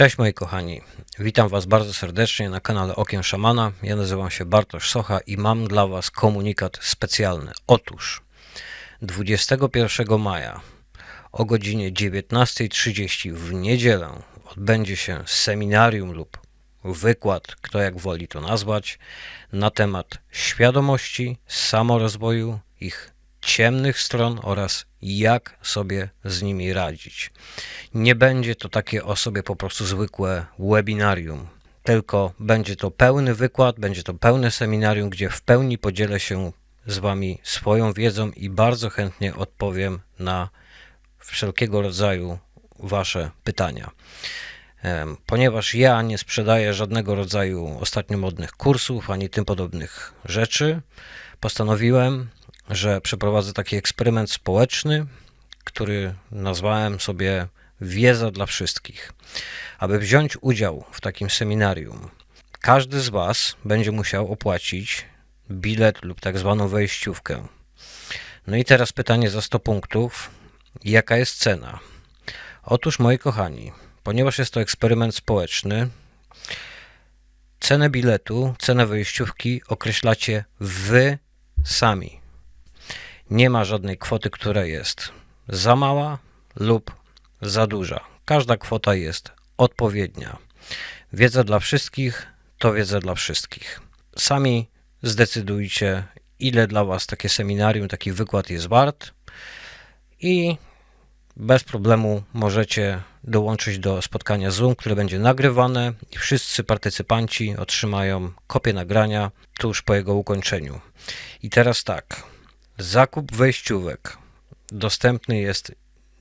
Cześć moi kochani, witam Was bardzo serdecznie na kanale Okiem Szamana. Ja nazywam się Bartosz Socha i mam dla Was komunikat specjalny. Otóż 21 maja o godzinie 19.30 w niedzielę odbędzie się seminarium lub wykład, kto jak woli to nazwać, na temat świadomości, samorozwoju, ich ciemnych stron oraz jak sobie z nimi radzić. Nie będzie to takie o sobie po prostu zwykłe webinarium, tylko będzie to pełny wykład, będzie to pełne seminarium, gdzie w pełni podzielę się z Wami swoją wiedzą i bardzo chętnie odpowiem na wszelkiego rodzaju Wasze pytania. Ponieważ ja nie sprzedaję żadnego rodzaju ostatnio modnych kursów ani tym podobnych rzeczy, postanowiłem, że przeprowadzę taki eksperyment społeczny, który nazwałem sobie Wiedza dla wszystkich. Aby wziąć udział w takim seminarium, każdy z Was będzie musiał opłacić bilet lub tak zwaną wejściówkę. No i teraz pytanie za 100 punktów. Jaka jest cena? Otóż, moi kochani, ponieważ jest to eksperyment społeczny, cenę biletu, cenę wejściówki określacie Wy sami. Nie ma żadnej kwoty, która jest za mała lub za duża. Każda kwota jest odpowiednia. Wiedza dla wszystkich to wiedza dla wszystkich. Sami zdecydujcie, ile dla Was takie seminarium, taki wykład jest wart i bez problemu możecie dołączyć do spotkania Zoom, które będzie nagrywane i wszyscy partycypanci otrzymają kopię nagrania tuż po jego ukończeniu. I teraz tak, zakup wejściówek dostępny jest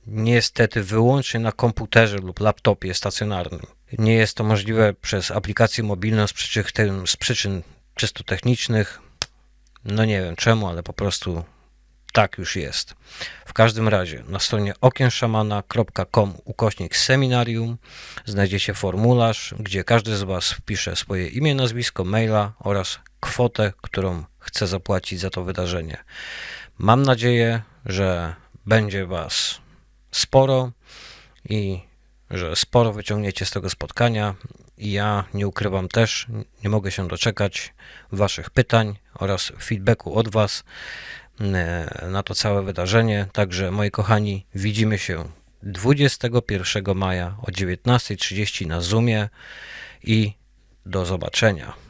niestety wyłącznie na komputerze lub laptopie stacjonarnym. Nie jest to możliwe przez aplikację mobilną z przyczyn, z przyczyn czysto technicznych. No nie wiem czemu, ale po prostu tak już jest. W każdym razie na stronie okienszamana.com ukośnik seminarium znajdziecie formularz, gdzie każdy z Was wpisze swoje imię, nazwisko, maila oraz kwotę, którą chce zapłacić za to wydarzenie. Mam nadzieję, że będzie Was sporo i że sporo wyciągniecie z tego spotkania. I ja nie ukrywam też, nie mogę się doczekać Waszych pytań oraz feedbacku od Was na to całe wydarzenie. Także moi kochani, widzimy się 21 maja o 19.30 na Zoomie i do zobaczenia.